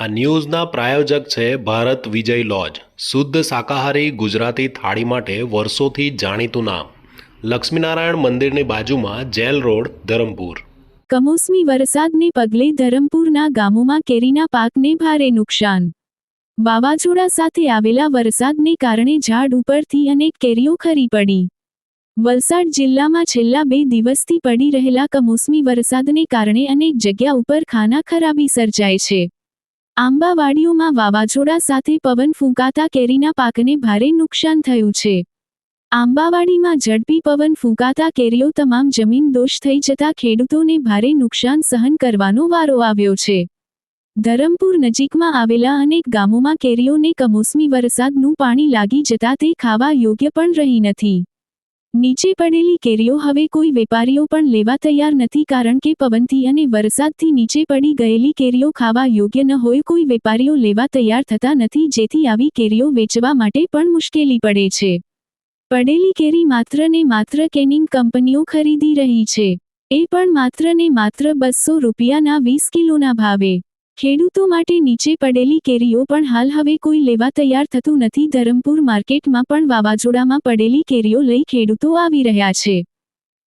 આ ન્યૂઝના પ્રાયોજક છે ભારત વિજય લોજ. શુદ્ધ શાકાહારી ગુજરાતી થાળી માટે વર્ષોથી જાણીતું નામ. લક્ષ્મીનારાયણ મંદિરની બાજુમાં જેલ રોડ, ધરમપુર. કમોસમી વરસાદને પગલે ધરમપુરના ગામોમાં કેરીના પાકને ભારે નુકસાન. વાવાઝોડા સાથે આવેલા વરસાદને કારણે ઝાડ ઉપરથી અનેક કેરીઓ ખરી પડી. વલસાડ જિલ્લામાં છેલ્લા બે દિવસથી પડી રહેલા કમોસમી વરસાદને કારણે અનેક જગ્યા ઉપર ખાના ખરાબી સર્જાય છે. આંબાવાડીઓમાં વાવાઝોડા સાથે પવન ફૂંકાતા કેરીના પાકને ભારે નુકસાન થયું છે. આંબાવાડીમાં ઝડપી પવન ફૂંકાતા કેરીઓ તમામ જમીન દોષ થઈ જતા ખેડૂતોને ભારે નુકસાન સહન કરવાનો વારો આવ્યો છે. ધરમપુર નજીકમાં આવેલા અનેક ગામોમાં કેરીઓને કમોસમી વરસાદનું પાણી લાગી જતા તે ખાવા યોગ્ય પણ રહી નથી. નીચે પડેલી કેરીઓ હવે કોઈ વેપારીઓ પણ લેવા તૈયાર નથી કારણ કે પવનથી અને વરસાદથી નીચે પડી ગયેલી કેરીઓ ખાવા યોગ્ય ન હોય કોઈ વેપારીઓ લેવા તૈયાર થતા નથી જેથી આવી કેરીઓ વેચવા માટે પણ મુશ્કેલી પડે છે. પડેલી કેરી માત્ર ને માત્ર કેનિંગ કંપનીઓ ખરીદી રહી છે. એ પણ માત્ર ને માત્ર બસો રૂપિયાના વીસ કિલોના ભાવે. ખેડૂતો માટે નીચે પડેલી કેરીઓ પણ હાલ હવે કોઈ લેવા તૈયાર થતું નથી. ધરમપુર માર્કેટમાં પણ વાવાઝોડામાં પડેલી કેરીઓ લઈ ખેડૂતો આવી રહ્યા છે.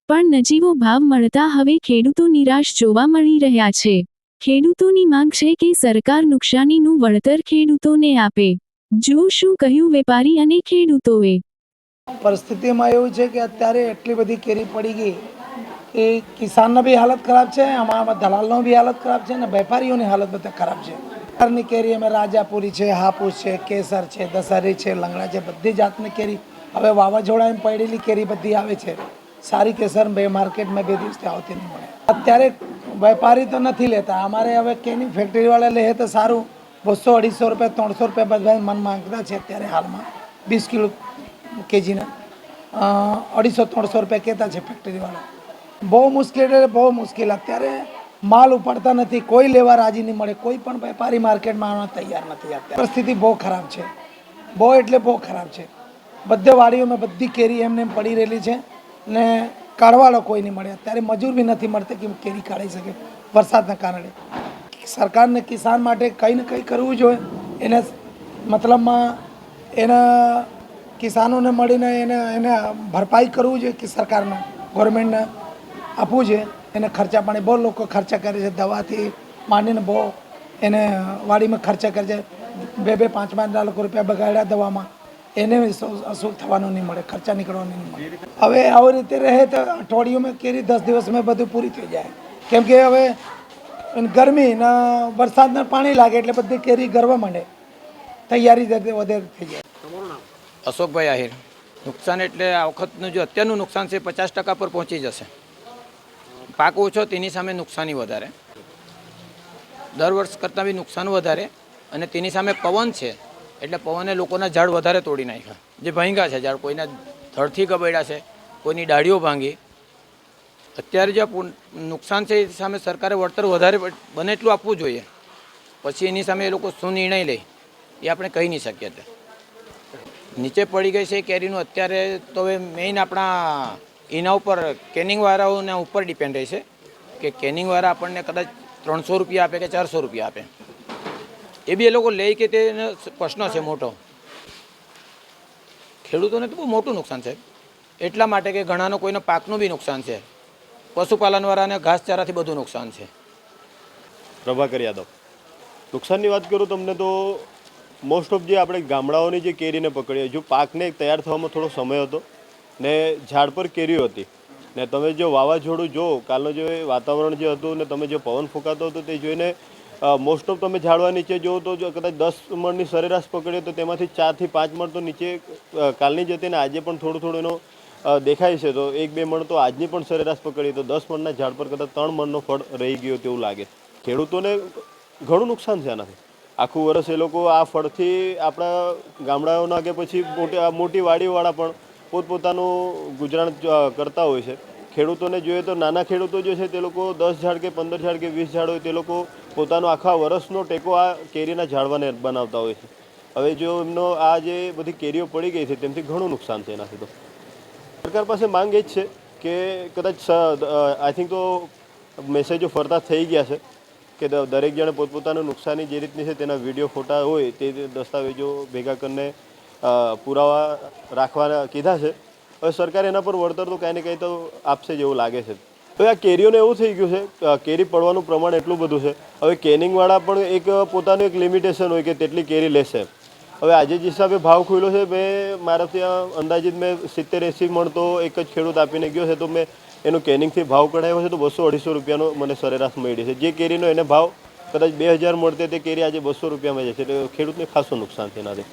પણ નજીવો ભાવ મળતા હવે ખેડૂતો નિરાશ જોવા મળી રહ્યા છે. ખેડૂતોની માંગ છે કે સરકાર નુકસાનીનું વળતર ખેડૂતોને આપે. જો શું કહ્યું વેપારી અને ખેડૂતોએ? પરિસ્થિતિમાં એવું છે કે અત્યારે એટલી બધી કેરી પડી ગઈ કે કિસાનનો બી હાલત ખરાબ છે અમારા દલાલનો બી હાલત ખરાબ છે અને વેપારીઓની હાલત બધા ખરાબ છે. બહારની કેરી અમે રાજાપુરી છે, હાપુસ છે, કેસર છે દશહરી છે, લંગડા છે, બધી જાતની કેરી. હવે વાવાઝોડા એમ પડેલી કેરી બધી આવે છે. સારી કેસર બે માર્કેટમાં બે દિવસથી આવતી નહીં મળે. અત્યારે વેપારી તો નથી લેતા. અમારે હવે કેની ફેક્ટરીવાળા લે તો સારું. બસો, અઢીસો રૂપિયા, ત્રણસો રૂપિયા બધા મન માંગતા છે અત્યારે હાલમાં. વીસ કિલો કેજીના. અઢીસો, ત્રણસો રૂપિયા કહેતા છે ફેક્ટરીવાળા. બહુ મુશ્કેલ એટલે બહુ મુશ્કેલ. અત્યારે માલ ઉપાડતા નથી, કોઈ લેવા રાજી નહીં મળે, કોઈ પણ વેપારી માર્કેટમાં આવવા તૈયાર નથી અત્યારે. પરિસ્થિતિ બહુ ખરાબ છે. બહુ એટલે બહુ ખરાબ છે. બધે વાડીઓમાં બધી કેરી એમને પડી રહેલી છે ને કાઢવાળો કોઈ નહીં મળે. અત્યારે મજૂર બી નથી મળતી કે કેરી કાઢી શકે વરસાદના કારણે. સરકારને કિસાન માટે કંઈ ને કંઈ કરવું જોઈએ એને મતલબમાં એના કિસાનોને મળીને એને એને ભરપાઈ કરવું જોઈએ કે સરકારને, ગવર્મેન્ટને. આપવું છે. એને ખર્ચા પાણી બહુ લોકો ખર્ચા કરે છે. દવાથી માંડીને બહુ એને વાડીમાં ખર્ચા કરે છે. બે બે, પાંચ પાંચ લાખ રૂપિયા બગાડ્યા દવામાં. એને અસૂલ થવાનું નહીં મળે, ખર્ચા નીકળવાનું નહીં મળે. હવે આવી રીતે રહે તો અઠવાડિયુંમાં કેરી દસ દિવસમાં બધું પૂરી થઈ જાય. કેમ કે હવે ગરમી ને વરસાદને પાણી લાગે એટલે બધી કેરી ગરવા માંડે. તૈયારી વધારે થઈ જાય. અશોકભાઈ આહિર. નુકસાન એટલે આ વખતનું જો અત્યારનું નુકસાન છે પચાસ ટકા પર પહોંચી જશે. પાક ઓછો, તેની સામે નુકસાની વધારે. દર વર્ષ કરતાં બી નુકસાન વધારે અને તેની સામે પવન છે, એટલે પવને લોકોના ઝાડ વધારે તોડી નાખ્યા. જે ભાંગ્યા છે, ઝાડ કોઈના ધરથી ગબડ્યા છે, કોઈની ડાળીઓ ભાંગી. અત્યારે જે નુકસાન છે એ સામે સરકારે વળતર વધારે બને એટલું આપવું જોઈએ. પછી એની સામે એ લોકો શું નિર્ણય લે, એ આપણે કહી નહીં શકીએ નીચે પડી ગઈ છે કેરીનું, અત્યારે તો હવે મેઇન આપણા એના ઉપર કેનિંગવાળાઓના ઉપર ડિપેન્ડ રહેશે કે કેનિંગવાળા આપણને કદાચ ત્રણસો રૂપિયા આપે કે ચારસો રૂપિયા આપે. એ બી એ લોકો લે કે તેનો પ્રશ્ન છે મોટો. ખેડૂતોને તો બહુ મોટું નુકસાન છે. એટલા માટે કે ઘણાનો કોઈનો પાકનું બી નુકસાન છે. પશુપાલનવાળાને ઘાસચારાથી બધું નુકસાન છે. પ્રભાકર યાદવ, નુકસાનની વાત કરું તમને તો મોસ્ટ ઓફ જે આપણે ગામડાઓની જે કેરીને પકડીએ, જો પાકને તૈયાર થવામાં થોડો સમય હતો ને ઝાડ પર કેરીઓ હતી. ને તમે જો વાવાઝોડું જો કાલનું જે વાતાવરણ જે હતું ને તમે જે પવન ફૂંકાતો હતો તે જોઈને મોસ્ટ ઓફ તમે ઝાડવા નીચે જુઓ તો જો કદાચ દસ મણની સરેરાશ પકડીએ તો તેમાંથી ચારથી પાંચ મણ તો નીચે કાલની જ હતી ને આજે પણ થોડું થોડું એનો દેખાય છે. તો એક બે મણ તો આજની પણ સરેરાશ પકડીએ તો દસ મણના ઝાડ પર કદાચ ત્રણ મણનો ફળ રહી ગયો તેવું લાગે. ખેડૂતોને ઘણું નુકસાન છે આનાથી. આખું વર્ષ એ લોકો આ ફળથી આપણા ગામડાઓના કે પછી મોટી મોટી વાડીઓવાળા પણ પોતપોતાનું ગુજરાન કરતા હોય છે. ખેડૂતોને જોઈએ તો નાના ખેડૂતો જે છે તે લોકો દસ ઝાડ કે પંદર ઝાડ કે વીસ ઝાડ હોય તે લોકો પોતાનો આખા વર્ષનો ટેકો આ કેરીના ઝાડવાને બનાવતા હોય છે. હવે જો એમનો આ જે બધી કેરીઓ પડી ગઈ છે તેમથી ઘણું નુકસાન છે એનાથી તો. સરકાર પાસે માંગ એ જ છે કે કદાચ આઈ થિંક તો મેસેજો ફરતા થઈ ગયા છે કે દરેક જણે પોતપોતાનું નુકસાની જે રીતની છે તેના વીડિયો ફોટા હોય તે દસ્તાવેજો ભેગા કરીને પુરાવા રાખવાના કીધા છે. હવે સરકાર એના પર વળતર તો કાંઈ ને કાંઈ તો આપશે જેવું લાગે છે. હવે આ કેરીઓને એવું થઈ ગયું છે કેરી પડવાનું પ્રમાણ એટલું બધું છે. હવે કેનિંગવાળા પણ એક પોતાનું એક લિમિટેશન હોય કે તેટલી કેરી લેશે. હવે આજે જે હિસાબે ભાવ ખુલ્યો છે મેં મારા ત્યાં અંદાજિત મેં સિત્તેર એંસી મણ તો એક જ ખેડૂત આપીને ગયો છે, તો મેં એનું કેનિંગથી ભાવ કઢાવ્યો છે, તો બસો અઢીસો રૂપિયાનો મને સરેરાશ મળી છે. જે કેરીનો એને ભાવ કદાચ બે હજાર મળતે તે કેરી આજે બસો રૂપિયામાં છે એટલે ખેડૂતને ખાસું નુકસાન એનાથી